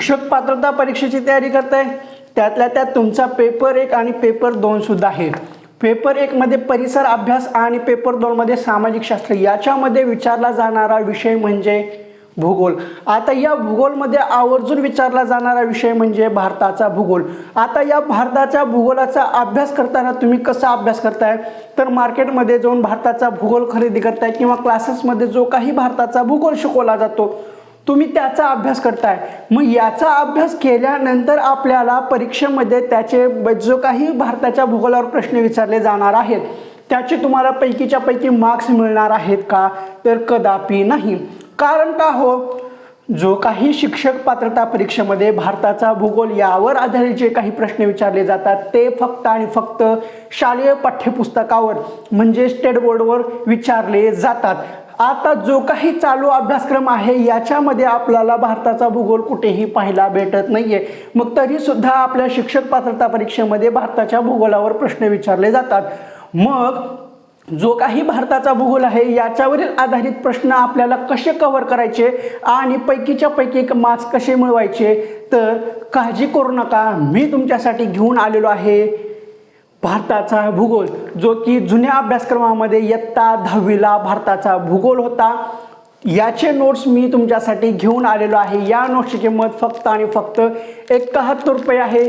शिक्षक पात्रता परीक्षेची तयारी करताय? त्यातल्या त्यात तुमचा पेपर एक आणि पेपर दोनसुद्धा आहे. पेपर एकमध्ये परिसर अभ्यास आणि पेपर दोनमध्ये सामाजिक शास्त्र. याच्यामध्ये विचारला जाणारा विषय म्हणजे भूगोल. आता या भूगोलमध्ये आवर्जून विचारला जाणारा विषय म्हणजे भारताचा भूगोल. आता या भारताच्या भूगोलाचा अभ्यास करताना तुम्ही कसा अभ्यास करताय? तर मार्केटमध्ये जाऊन भारताचा भूगोल खरेदी करताय किंवा क्लासेसमध्ये जो काही भारताचा भूगोल शिकवला जातो तुम्ही त्याचा अभ्यास करताय. मग याचा अभ्यास केल्यानंतर आपल्याला परीक्षेमध्ये त्याचे ब- जो काही भारताच्या भूगोलावर प्रश्न विचारले जाणार आहेत त्याचे तुम्हाला पैकीच्या पैकी मार्क्स मिळणार आहेत का? तर कदापि नाही. कारण का हो? जो काही शिक्षक पात्रता परीक्षेमध्ये भारताचा भूगोल यावर आधारित जे काही प्रश्न विचारले जातात ते फक्त आणि फक्त शालेय पाठ्यपुस्तकावर म्हणजे स्टेट बोर्डवर विचारले जातात. आता जो काही चालू अभ्यासक्रम आहे याच्यामध्ये आपल्याला भारताचा भूगोल कुठेही पाहायला भेटत नाही आहे मग तरीसुद्धा आपल्या शिक्षक पात्रता परीक्षेमध्ये भारताच्या भूगोलावर प्रश्न विचारले जातात. मग जो काही भारताचा भूगोल आहे याच्यावरील आधारित प्रश्न आपल्याला कसे कव्हर करायचे आणि पैकीच्या पैकी मार्क्स कसे मिळवायचे? तर काळजी करू नका. मी तुमच्यासाठी घेऊन आलेलो आहे. भारताचा भूगोल जो की जुन्या अभ्यासक्रमामध्ये इयत्ता दहावीला भारताचा भूगोल होता. याचे नोट्स मी तुमच्यासाठी घेऊन आलेलो आहे. या नोट्सची किंमत फक्त आणि फक्त एकाहत्तर रुपये आहे.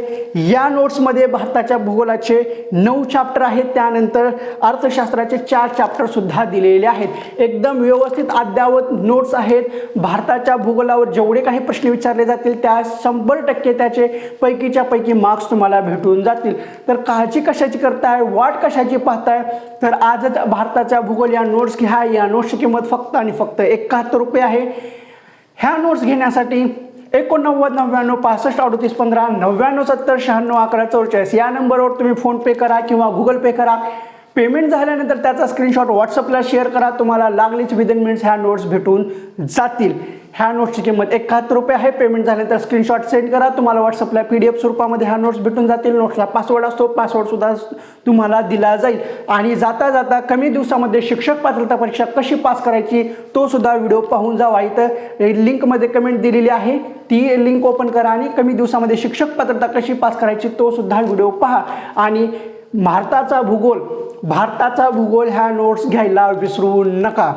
या नोट्समध्ये भारताच्या भूगोलाचे नऊ चॅप्टर आहेत. त्यानंतर अर्थशास्त्राचे चार चॅप्टरसुद्धा दिलेले आहेत. एकदम व्यवस्थित अद्ययावत नोट्स आहेत. भारताच्या भूगोलावर जेवढे काही प्रश्न विचारले जातील त्या शंभर टक्के त्याचे पैकीच्या पैकी मार्क्स तुम्हाला भेटून जातील. तर काळजी कशाची करताय? वाट कशाची पाहताय? तर आजच भारताच्या भूगोल या नोट्स घ्या. या नोट्सची किंमत फक्त आणि फक्त एक एकाहत्तर रुपये आहे. ह्या नोट्स घेण्यासाठी एकोणनव्वद नव्याण्णव पासष्ट अडतीस पंधरा नव्याण्णव सत्तर शहाण्णव अकरा चौचाळीस या नंबरवर तुम्ही फोनपे करा किंवा गुगल पे करा. पेमेंट झाल्यानंतर त्याचा स्क्रीनशॉट व्हॉट्सअपला शेअर करा. तुम्हाला लागलीच विदिन मिनिट्स ह्या नोट्स भेटून जातील. ह्या नोट्सची किंमत एकाहत्तर रुपये आहे. पेमेंट झाल्यानंतर स्क्रीनशॉट सेंड करा. तुम्हाला व्हॉट्सअपला पी डी एफ स्वरूपामध्ये ह्या नोट्स भेटून जातील. नोट्सला पासवर्ड असतो. पासवर्डसुद्धा तुम्हाला दिला जाईल. आणि जाता जाता कमी दिवसामध्ये शिक्षक पात्रता परीक्षा कशी पास करायची तो सुद्धा व्हिडिओ पाहून जावा. इथं लिंकमध्ये कमेंट दिलेली आहे. ती लिंक ओपन करा आणि कमी दिवसामध्ये शिक्षक पात्रता कशी पास करायची तो सुद्धा व्हिडिओ पहा. आणि भारताचा भूगोल भारताचा भूगोल ह्या नोट्स घ्यायला विसरू नका.